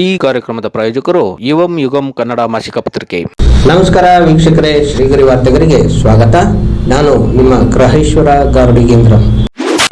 ಈ ಕಾರ್ಯಕ್ರಮದ ಪ್ರಾಯೋಜಕರು ಯುವಂ ಯುಗಂ ಕನ್ನಡ ಮಾಸಿಕ ಪತ್ರಿಕೆ. ನಮಸ್ಕಾರ ವೀಕ್ಷಕರೇ ಶ್ರೀಗರಿ ವಾರ್ತೆಗರಿಗೆ ಸ್ವಾಗತ. ನಾನು ನಿಮ್ಮ ಗ್ರಹೇಶ್ವರ ಗಾರ್ಡಿಗೇಂದ್ರ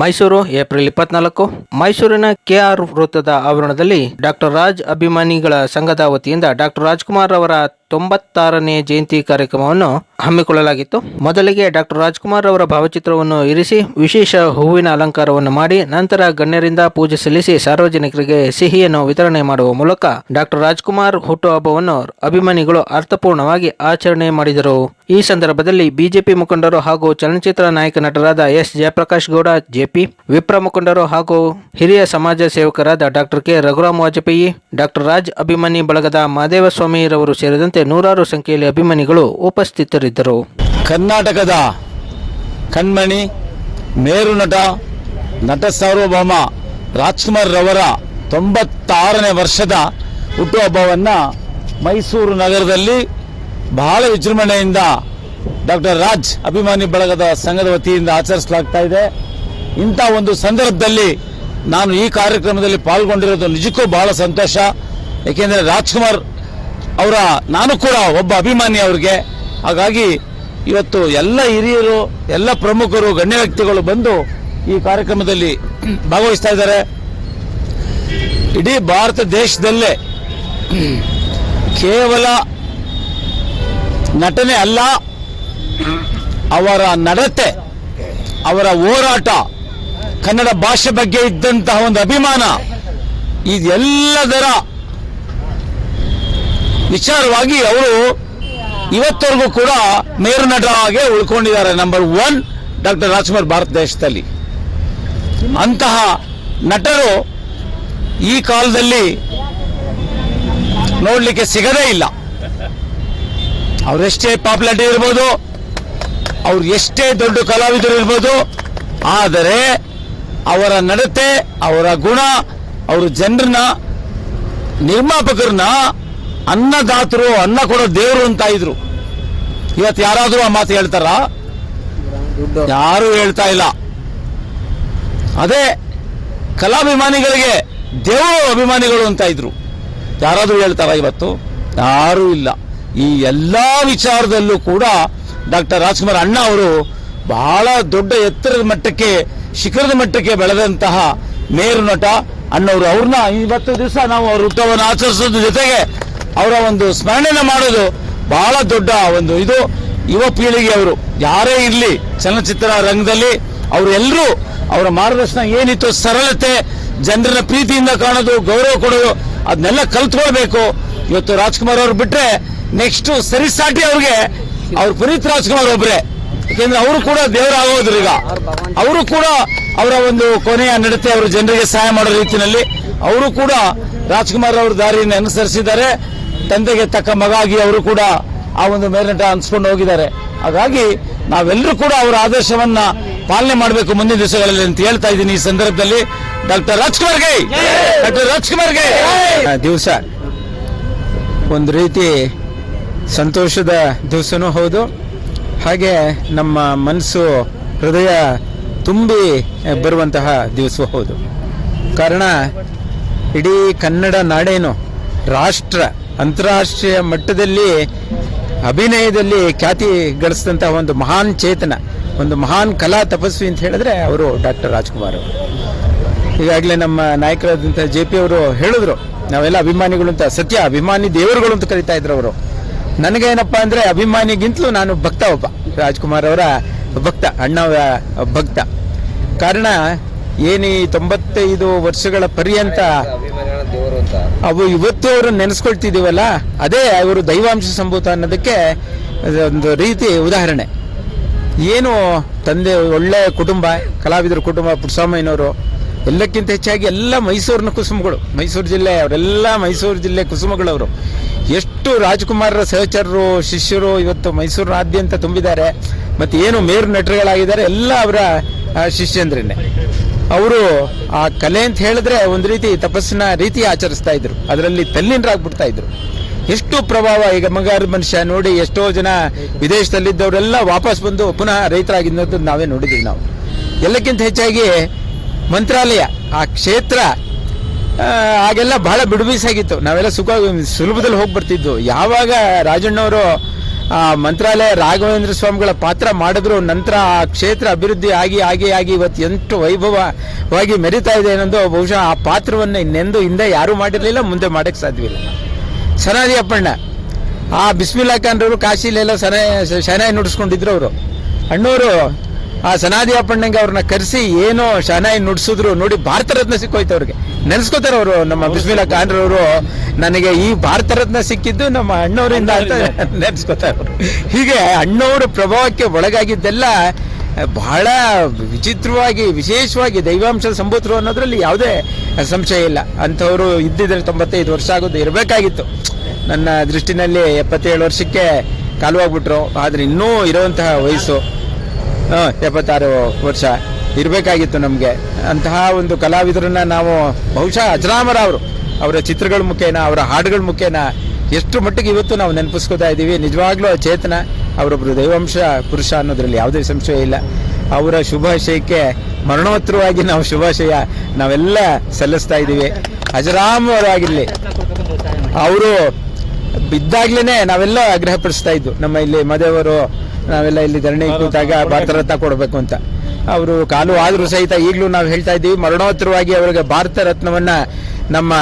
ಮೈಸೂರು ಏಪ್ರಿಲ್ ಇಪ್ಪತ್ನಾಲ್ಕು. ಮೈಸೂರಿನ ಕೆಆರ್ ವೃತ್ತದ ಆವರಣದಲ್ಲಿ ಡಾಕ್ಟರ್ ರಾಜ್ ಅಭಿಮಾನಿಗಳ ಸಂಘದ ವತಿಯಿಂದ ಡಾಕ್ಟರ್ ರಾಜ್ಕುಮಾರ್ ಅವರ ತೊಂಬತ್ತಾರನೇ ಜಯಂತಿ ಕಾರ್ಯಕ್ರಮವನ್ನು ಹಮ್ಮಿಕೊಳ್ಳಲಾಗಿತ್ತು. ಮೊದಲಿಗೆ ಡಾಕ್ಟರ್ ರಾಜ್ಕುಮಾರ್ ಅವರ ಭಾವಚಿತ್ರವನ್ನು ಇರಿಸಿ, ವಿಶೇಷ ಹೂವಿನ ಅಲಂಕಾರವನ್ನು ಮಾಡಿ, ನಂತರ ಗಣ್ಯರಿಂದ ಪೂಜೆ ಸಲ್ಲಿಸಿ ಸಾರ್ವಜನಿಕರಿಗೆ ಸಿಹಿಯನ್ನು ವಿತರಣೆ ಮಾಡುವ ಮೂಲಕ ಡಾಕ್ಟರ್ ರಾಜ್ಕುಮಾರ್ ಹುಟ್ಟುಹಬ್ಬವನ್ನು ಅಭಿಮಾನಿಗಳು ಅರ್ಥಪೂರ್ಣವಾಗಿ ಆಚರಣೆ ಮಾಡಿದರು. ಈ ಸಂದರ್ಭದಲ್ಲಿ ಬಿಜೆಪಿ ಮುಖಂಡರು ಹಾಗೂ ಚಲನಚಿತ್ರ ನಾಯಕ ನಟರಾದ ಎಸ್. ಜಯಪ್ರಕಾಶ್ ಗೌಡ, ಜೆಪಿ ವಿಪ್ರ ಮುಖಂಡರು ಹಾಗೂ ಹಿರಿಯ ಸಮಾಜ ಸೇವಕರಾದ doctor K. Raghuram Vajpeyi doctor Raj ಅಭಿಮಾನಿ ಬಳಗದ ಮಾದೇವಸ್ವಾಮಿರವರು ಸೇರಿದಂತೆ ನೂರಾರು ಸಂಖ್ಯೆಯಲ್ಲಿ ಅಭಿಮಾನಿಗಳು ಉಪಸ್ಥಿತರಿದ್ದರು. ಕರ್ನಾಟಕದ ಕಣ್ಮಣಿ, ಮೇರು ನಟ ನಟ ಸಾರ್ವಭೌಮ ರಾಜ್ಕುಮಾರ್ ರವರ ತೊಂಬತ್ತಾರನೇ ವರ್ಷದ ಹುಟ್ಟುಹಬ್ಬವನ್ನು ಮೈಸೂರು ನಗರದಲ್ಲಿ ಬಹಳ ವಿಜೃಂಭಣೆಯಿಂದ ಡಾಕ್ಟರ್ ರಾಜ್ ಅಭಿಮಾನಿ ಬಳಗದ ಸಂಘದ ವತಿಯಿಂದ ಆಚರಿಸಲಾಗ್ತಾ ಇದೆ. ಇಂಥ ಒಂದು ಸಂದರ್ಭದಲ್ಲಿ ನಾನು ಈ ಕಾರ್ಯಕ್ರಮದಲ್ಲಿ ಪಾಲ್ಗೊಂಡಿರೋದು ನಿಜಕ್ಕೂ ಬಹಳ ಸಂತೋಷ. ಏಕೆಂದರೆ ರಾಜ್ಕುಮಾರ್ ಅವರ, ನಾನು ಕೂಡ ಒಬ್ಬ ಅಭಿಮಾನಿ ಅವ್ರಿಗೆ. ಹಾಗಾಗಿ ಇವತ್ತು ಎಲ್ಲ ಹಿರಿಯರು, ಎಲ್ಲ ಪ್ರಮುಖರು, ಗಣ್ಯ ವ್ಯಕ್ತಿಗಳು ಬಂದು ಈ ಕಾರ್ಯಕ್ರಮದಲ್ಲಿ ಭಾಗವಹಿಸ್ತಾ ಇದ್ದಾರೆ. ಇಡೀ ಭಾರತ ದೇಶದಲ್ಲೇ ಕೇವಲ ನಟನೆ ಅಲ್ಲ, ಅವರ ನಡತೆ, ಅವರ ಹೋರಾಟ, ಕನ್ನಡ ಭಾಷೆ ಬಗ್ಗೆ ಇದ್ದಂತಹ ಒಂದು ಅಭಿಮಾನ, ಇದೆಲ್ಲದರ ವಿಚಾರವಾಗಿ ಅವರು ಇವತ್ತವರೆಗೂ ಕೂಡ ಮೇರು ನಟರಾಗೆ ಉಳ್ಕೊಂಡಿದ್ದಾರೆ. Number one doctor Rajkumar Bharata ದೇಶದಲ್ಲಿ. ಅಂತಹ ನಟರು ಈ ಕಾಲದಲ್ಲಿ ನೋಡಲಿಕ್ಕೆ ಸಿಗದೇ ಇಲ್ಲ. ಅವರೆಷ್ಟೇ ಪಾಪ್ಯುಲಾರಿಟಿ ಇರ್ಬೋದು, ಅವ್ರು ಎಷ್ಟೇ ದೊಡ್ಡ ಕಲಾವಿದರು ಇರ್ಬೋದು, ಆದರೆ ಅವರ ನಡತೆ, ಅವರ ಗುಣ, ಅವರು ಜನರನ್ನ, ನಿರ್ಮಾಪಕರನ್ನ ಅನ್ನದಾತರು, ಅನ್ನ ಕೊಡೋ ದೇವರು ಅಂತ ಇದ್ರು. ಇವತ್ತು ಯಾರಾದರೂ ಆ ಮಾತು ಹೇಳ್ತಾರ? ಯಾರು ಹೇಳ್ತಾ ಇಲ್ಲ. ಅದೇ ಕಲಾಭಿಮಾನಿಗಳಿಗೆ ದೇವರು ಅಭಿಮಾನಿಗಳು ಅಂತ ಇದ್ರು. ಯಾರಾದರೂ ಹೇಳ್ತಾರ ಇವತ್ತು? ಯಾರೂ ಇಲ್ಲ. ಈ ಎಲ್ಲ ವಿಚಾರದಲ್ಲೂ ಕೂಡ ಡಾಕ್ಟರ್ ರಾಜ್ಕುಮಾರ್ ಅಣ್ಣ ಅವರು ಬಹಳ ದೊಡ್ಡ ಎತ್ತರದ ಮಟ್ಟಕ್ಕೆ, ಶಿಖರದ ಮಟ್ಟಕ್ಕೆ ಬೆಳೆದಂತಹ ಮೇರು ನಟ ಅಣ್ಣವರು. ಅವ್ರನ್ನ ಇವತ್ತು ದಿವಸ ನಾವು ಅವ್ರ ಹುಟ್ಟವನ್ನು ಆಚರಿಸೋದ್ರ ಜೊತೆಗೆ ಅವರ ಒಂದು ಸ್ಮರಣೆನ ಮಾಡೋದು ಬಹಳ ದೊಡ್ಡ ಒಂದು ಇದು ಯುವ ಪೀಳಿಗೆಯವರು ಯಾರೇ ಇರಲಿ, ಚಲನಚಿತ್ರ ರಂಗದಲ್ಲಿ ಅವರೆಲ್ಲರೂ ಅವರ ಮಾರ್ಗದರ್ಶನ ಏನಿತ್ತು ಸರಳತೆ, ಜನರನ್ನ ಪ್ರೀತಿಯಿಂದ ಕಾಣೋದು, ಗೌರವ ಕೊಡೋದು, ಅದನ್ನೆಲ್ಲ ಕಲ್ತ್ಕೊಳ್ಬೇಕು. ಇವತ್ತು ರಾಜ್ಕುಮಾರ್ ಅವ್ರು ಬಿಟ್ರೆ ನೆಕ್ಸ್ಟ್ ಸರಿಸಾಟಿ ಅವ್ರಿಗೆ, ಅವ್ರ ಪುನೀತ್ ರಾಜ್ಕುಮಾರ್ ಒಬ್ಬರೇ ಯಾಕೆಂದ್ರೆ ಅವರು ಕೂಡ ದೇವರಾಗೋದ್ರು ಈಗ. ಅವರು ಕೂಡ ಅವರ ಒಂದು ಕೊನೆಯ ನಡತೆ ಅವರು ಜನರಿಗೆ ಸಹಾಯ ಮಾಡೋ ರೀತಿಯಲ್ಲಿ, ಅವರು ಕೂಡ ರಾಜ್ಕುಮಾರ್ ಅವ್ರ ದಾರಿಯನ್ನು ಅನುಸರಿಸಿದ್ದಾರೆ. ತಂದೆಗೆ ತಕ್ಕ ಮಗ ಆಗಿ ಅವರು ಕೂಡ ಆ ಒಂದು ಮೇಲ್ನಟ ಅನ್ಸ್ಕೊಂಡು ಹೋಗಿದ್ದಾರೆ. ಹಾಗಾಗಿ ನಾವೆಲ್ಲರೂ ಕೂಡ ಅವರ ಆದರ್ಶವನ್ನ ಪಾಲನೆ ಮಾಡಬೇಕು ಮುಂದಿನ ದಿವಸಗಳಲ್ಲಿ ಅಂತ ಹೇಳ್ತಾ ಇದ್ದೀನಿ. ಈ ಸಂದರ್ಭದಲ್ಲಿ ಡಾಕ್ಟರ್ ರಾಜ್ಕುಮಾರ್ಗೆ ಡಾಕ್ಟರ್ ರಾಜ್ಕುಮಾರ್ಗೆ. ದಿವಸ. ಒಂದು ರೀತಿ ಸಂತೋಷದ ದಿವಸನೂ ಹೌದು. ಹಾಗೆ ನಮ್ಮ ಮನಸ್ಸು, ಹೃದಯ ತುಂಬಿ ಬರುವಂತಹ ದಿವಸ ಹೌದು. ಕಾರಣ, ಇಡೀ ಕನ್ನಡ ನಾಡೇನು ರಾಷ್ಟ್ರ. ಅಂತಾರಾಷ್ಟ್ರೀಯ ಮಟ್ಟದಲ್ಲಿ, ಅಭಿನಯದಲ್ಲಿ ಖ್ಯಾತಿ ಗಳಿಸಿದಂಥ ಒಂದು ಮಹಾನ್ ಚೇತನ, ಒಂದು ಮಹಾನ್ ಕಲಾ ತಪಸ್ವಿ ಅಂತ ಹೇಳಿದ್ರೆ ಅವರು ಡಾಕ್ಟರ್ ರಾಜ್ಕುಮಾರ್ ಅವರು. ಈಗಾಗಲೇ ನಮ್ಮ ನಾಯಕರಾದಂಥ ಜೆ ಪಿ ಅವರು ಹೇಳಿದ್ರು, ನಾವೆಲ್ಲ ಅಭಿಮಾನಿಗಳು ಅಂತ, ಸತ್ಯ, ಅಭಿಮಾನಿ ದೇವರುಗಳು ಅಂತ ಕರಿತಾ ಇದ್ರು ಅವರು. ನನಗೇನಪ್ಪ ಅಂದ್ರೆ ಅಭಿಮಾನಿಗಿಂತಲೂ ನಾನು ಭಕ್ತ ಒಬ್ಬ, ರಾಜ್ಕುಮಾರ್ ಅವರ ಭಕ್ತ ಅಣ್ಣ ಭಕ್ತ. ಕಾರಣ, ಏನೀ ತೊಂಬತ್ತೈದು ವರ್ಷಗಳ ಪರ್ಯಂತ ಅವು ಇವತ್ತು ಅವರು ನೆನೆಸ್ಕೊಳ್ತಿದ್ದೀವಲ್ಲ ಅದೇ ಅವರು ದೈವಾಂಶ ಸಂಭೂತ ಅನ್ನೋದಕ್ಕೆ ಒಂದು ರೀತಿ ಉದಾಹರಣೆ. ಏನು ತಂದೆ ಒಳ್ಳೆ ಕುಟುಂಬ ಕಲಾವಿದರ ಕುಟುಂಬ ಪುಟ್ಟಸ್ವಾಮಯ್ಯನವರು ಎಲ್ಲಕ್ಕಿಂತ ಹೆಚ್ಚಾಗಿ ಎಲ್ಲ ಮೈಸೂರಿನ ಕುಸುಮಗಳು ಮೈಸೂರು ಜಿಲ್ಲೆ ಅವರೆಲ್ಲ ಮೈಸೂರು ಜಿಲ್ಲೆ ಕುಸುಮಗಳವರು. ಎಷ್ಟು ರಾಜ್ಕುಮಾರರ ಸಹಚರರು ಶಿಷ್ಯರು ಇವತ್ತು ಮೈಸೂರಿನಾದ್ಯಂತ ತುಂಬಿದ್ದಾರೆ ಮತ್ತೆ ಏನು ಮೇರು ನಟರುಗಳಾಗಿದ್ದಾರೆ ಎಲ್ಲ ಅವರ ಆ, ಶಿಷ್ಯಂದ್ರೇನೆ. ಅವರು ಆ ಕಲೆ ಅಂತ ಹೇಳಿದ್ರೆ ಒಂದು ರೀತಿ ತಪಸ್ಸಿನ ರೀತಿ ಆಚರಿಸ್ತಾ ಇದ್ರು. ಅದರಲ್ಲಿ ತಲ್ಲೀನರಾಗ್ಬಿಡ್ತಾ ಇದ್ರು. ಎಷ್ಟು ಪ್ರಭಾವ, ಈಗ ಮಂಗಾರ ಮನುಷ್ಯ ನೋಡಿ ಎಷ್ಟೋ ಜನ ವಿದೇಶದಲ್ಲಿದ್ದವರೆಲ್ಲ ವಾಪಸ್ ಬಂದು ಪುನಃ ರೈತರಾಗಿದ್ದು ನಾವೇ ನೋಡಿದ್ದೀವಿ ನಾವು. ಎಲ್ಲಕ್ಕಿಂತ ಹೆಚ್ಚಾಗಿ ಮಂತ್ರಾಲಯ, ಆ ಕ್ಷೇತ್ರ ಆಗೆಲ್ಲ ಬಹಳ ಬಿಡುಬೀಸಾಗಿತ್ತು. ನಾವೆಲ್ಲ ಸುಖ, ಸುಲಭದಲ್ಲಿ ಹೋಗಿ ಬರ್ತಿದ್ವು ಯಾವಾಗ ರಾಜಣ್ಣವರು ಮಂತ್ರಾಲಯ ರಾಘವೇಂದ್ರ ಸ್ವಾಮಿಗಳ ಪಾತ್ರ ಮಾಡಿದ್ರು, ನಂತರ ಆ ಕ್ಷೇತ್ರ ಅಭಿವೃದ್ಧಿ ಆಗಿ ಆಗಿ ಆಗಿ ಇವತ್ತು ಎಂಟು ವೈಭವವಾಗಿ ಮೆರಿತಾ ಇದೆ ಅನ್ನೋದು ಬಹುಶಃ ಆ ಪಾತ್ರವನ್ನು ಇನ್ನೆಂದು ಹಿಂದೆ ಯಾರೂ ಮಾಡಿರಲಿಲ್ಲ, ಮುಂದೆ ಮಾಡಕ್ಕೆ ಸಾಧ್ಯವಿಲ್ಲ. ಸನಾದಿ ಅಪ್ಪಣ್ಣ, ಆ ಬಿಸ್ಮಿಲ್ಲಾ ಖಾನ್ರವರು ಕಾಶಿಲೆಲ್ಲ ಸನ ಶನಾಯಿ ನುಡಿಸ್ಕೊಂಡಿದ್ರು ಅವರು. ಅಣ್ಣವರು ಆ ಸನಾದಿ ಅಪ್ಪಣ್ಣಂಗೆ ಅವ್ರನ್ನ ಕರೆಸಿ ಏನೋ ಶನಾಯಿ ನುಡಿಸಿದ್ರು ನೋಡಿ ಭಾರತ ರತ್ನ ಸಿಕ್ಕೋಯ್ತು ಅವ್ರಿಗೆ. ನೆನೆಸ್ಕೋತಾರೆ ಅವರು ನಮ್ಮ ಬಿಸ್ಮಿಲ್ಲಾ ಖಾನ್ರವರು ನನಗೆ ಈ ಭಾರತ ರತ್ನ ಸಿಕ್ಕಿದ್ದು ನಮ್ಮ ಅಣ್ಣವರಿಂದ ಅಂತ ನೆನೆಸ್ಕೋತಾರೆ ಅವರು. ಹೀಗೆ ಅಣ್ಣವರ ಪ್ರಭಾವಕ್ಕೆ ಒಳಗಾಗಿದ್ದೆಲ್ಲ ಬಹಳ ವಿಚಿತ್ರವಾಗಿ ವಿಶೇಷವಾಗಿ ದೈವಾಂಶ ಸಂಭೂತರು ಅನ್ನೋದ್ರಲ್ಲಿ ಯಾವುದೇ ಸಂಶಯ ಇಲ್ಲ. ಅಂಥವರು ಇದ್ದಿದ್ರೆ ತೊಂಬತ್ತೈದು ವರ್ಷ ಆಗೋದು ಇರಬೇಕಾಗಿತ್ತು. ನನ್ನ ದೃಷ್ಟಿನಲ್ಲಿ ಎಪ್ಪತ್ತೇಳು ವರ್ಷಕ್ಕೆ ಕಾಲುವಾಗ್ಬಿಟ್ರು. ಆದರೆ ಇನ್ನೂ ಇರುವಂತಹ ವಯಸ್ಸು. ಎಪ್ಪತ್ತಾರು ವರ್ಷ ಇರಬೇಕಾಗಿತ್ತು ನಮಗೆ. ಅಂತಹ ಒಂದು ಕಲಾವಿದರನ್ನ ನಾವು ಬಹುಶಃ ಅಜರಾಮರ ಅವರು ಅವರ ಚಿತ್ರಗಳ ಮುಖೇನ, ಅವರ ಹಾಡುಗಳ ಮುಖೇನ ಎಷ್ಟು ಮಟ್ಟಿಗೆ ಇವತ್ತು ನಾವು ನೆನಪಿಸ್ಕೋತಾ ಇದ್ದೀವಿ. ನಿಜವಾಗ್ಲೂ ಚೇತನ ಅವರೊಬ್ಬರು ದೈವಾಂಶ ಪುರುಷ ಅನ್ನೋದ್ರಲ್ಲಿ ಯಾವುದೇ ಸಂಶಯ ಇಲ್ಲ. ಅವರ ಶುಭಾಶಯಕ್ಕೆ ಮರಣೋತ್ತರವಾಗಿ ನಾವು ಶುಭಾಶಯ ನಾವೆಲ್ಲ ಸಲ್ಲಿಸ್ತಾ ಇದ್ದೀವಿ. ಅಜರಾಮರಾಗಿರಲಿ ಅವರು ಬಿದ್ದಾಗ್ಲೇ ನಾವೆಲ್ಲ ಆಗ್ರಹಪಡಿಸ್ತಾ ಇದ್ದು. ನಮ್ಮ ಇಲ್ಲಿ ಮದೆಯವರು ನಾವೆಲ್ಲ ಇಲ್ಲಿ ಧರಣಿ ಕೂತಾಗ ಭಾರತ ರತ್ನ ಕೊಡಬೇಕು ಅಂತ. ಅವರು ಕಾಲು ಆದರೂ ಸಹಿತ ಈಗಲೂ ನಾವು ಹೇಳ್ತಾ ಇದ್ದೀವಿ ಮರಣೋತ್ತರವಾಗಿ ಅವರಿಗೆ ಭಾರತ ರತ್ನವನ್ನ ನಮ್ಮ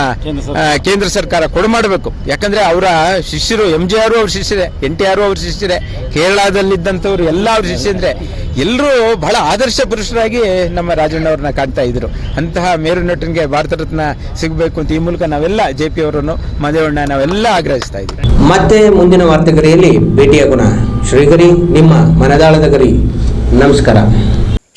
ಆ, ಕೇಂದ್ರ ಸರ್ಕಾರ ಕೊಡಮಾಡಬೇಕು ಯಾಕಂದ್ರೆ ಅವರ ಶಿಷ್ಯರು ಎಂ ಜಿ ಆರು ಅವ್ರ ಶಿಷ್ಯರೇ ಎನ್ ಟಿ ಆರು ಅವ್ರ ಶಿಷ್ಯರೇ ಕೇರಳದಲ್ಲಿದ್ದಂಥವ್ರು ಎಲ್ಲ ಅವ್ರ ಶಿಷ್ಯಂದ್ರೆ ಎಲ್ಲರೂ ಬಹಳ ಆದರ್ಶ ಪುರುಷರಾಗಿ ನಮ್ಮ ರಾಜಣ್ಣವ್ರನ್ನ ಕಾಣ್ತಾ ಇದ್ರು. ಅಂತಹ ಮೇರು ನಟನಿಗೆ ಭಾರತ ರತ್ನ ಸಿಗಬೇಕು ಅಂತ ಈ ಮೂಲಕ ನಾವೆಲ್ಲ ಜೆ ಪಿ ಅವರನ್ನು ಮದೇವಣ್ಣ ನಾವೆಲ್ಲ ಆಗ್ರಹಿಸ್ತಾ ಇದ್ದೀವಿ. ಮತ್ತೆ ಮುಂದಿನ ವಾರ್ತೆಗರಿಯಲ್ಲಿ ಭೇಟಿಯಾಗೋಣ. ಶ್ರೀಗರಿ ನಿಮ್ಮ ಮನದಾಳದ ಗರಿ. ನಮಸ್ಕಾರ.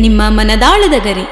ನಿಮ್ಮ ಮನದಾಳದ ಗರಿ.